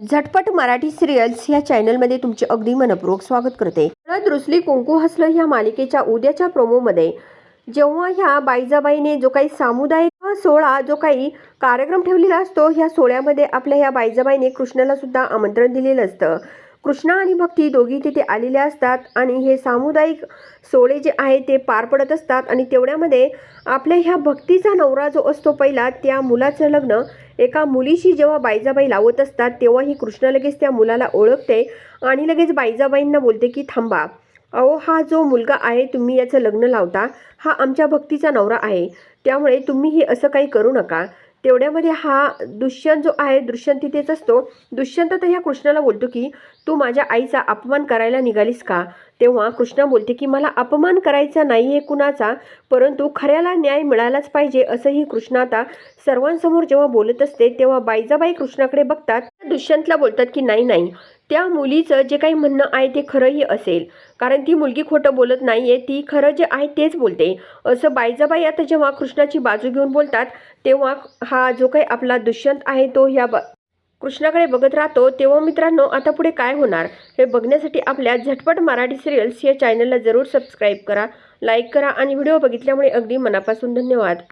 झटपट मराठी सिरियल्स या चॅनलमध्ये तुमचे अगदी मनपूर्वक स्वागत करते. हळद रुसली कुंकू हसलं ह्या मालिकेच्या उद्याच्या प्रोमोमध्ये जेव्हा ह्या बाईजाबाईने जो काही सामुदायिक सोहळा जो काही कार्यक्रम ठेवलेला असतो ह्या सोहळ्यामध्ये आपल्या ह्या बाईजाबाईने कृष्णाला सुद्धा आमंत्रण दिलेलं असतं. कृष्णा आणि भक्ती दोघी तिथे आलेल्या असतात आणि हे सामुदायिक सोहळे जे आहे ते पार पडत असतात आणि तेवढ्यामध्ये आपल्या ह्या भक्तीचा नवरा जो असतो पहिला त्या मुलाचं लग्न एका मुलीशी जेव्हा बाईजाबाई लावत असतात तेव्हा ही कृष्णा लगेच त्या मुलाला ओळखते आणि लगेच बाईजाबाईंना बोलते की थांबा. अहो हा जो मुलगा आहे तुम्ही याचं लग्न लावता. हा आमच्या भक्तीचा नवरा आहे. त्यामुळे तुम्ही हे असं काही करू नका. तेवढ्यामध्ये हा दुष्यंत जो आहे दुष्यंत तिथेच असतो. दुष्यंत तर ह्या कृष्णाला बोलतो की तू माझ्या आईचा अपमान करायला निघालीस का? तेव्हा कृष्णा बोलते की मला अपमान करायचा नाही आहे कुणाचा परंतु खऱ्याला न्याय मिळालाच पाहिजे असंही कृष्णा आता सर्वांसमोर जेव्हा बोलत असते तेव्हा बाईजाबाई कृष्णाकडे बघतात. दुष्यंतला बोलतात की नाही नाही त्या मुलीचं जे काही म्हणणं आहे ते खरंही असेल. कारण ती मुलगी खोटं बोलत नाही आहे ती खरं जे आहे तेच बोलते. असं बायजाबाई आता जेव्हा कृष्णाची बाजू घेऊन बोलतात तेव्हा हा जो काही आपला दुष्यंत आहे तो ह्या ब कृष्णाकडे बघत राहतो तेव्हा मित्रांनो आता पुढे काय होणार? हे बघण्यासाठी आपल्या झटपट मराठी सिरियल्स या चॅनलला जरूर सबस्क्राईब करा लाईक करा आणि व्हिडिओ बघितल्यामुळे अगदी मनापासून धन्यवाद.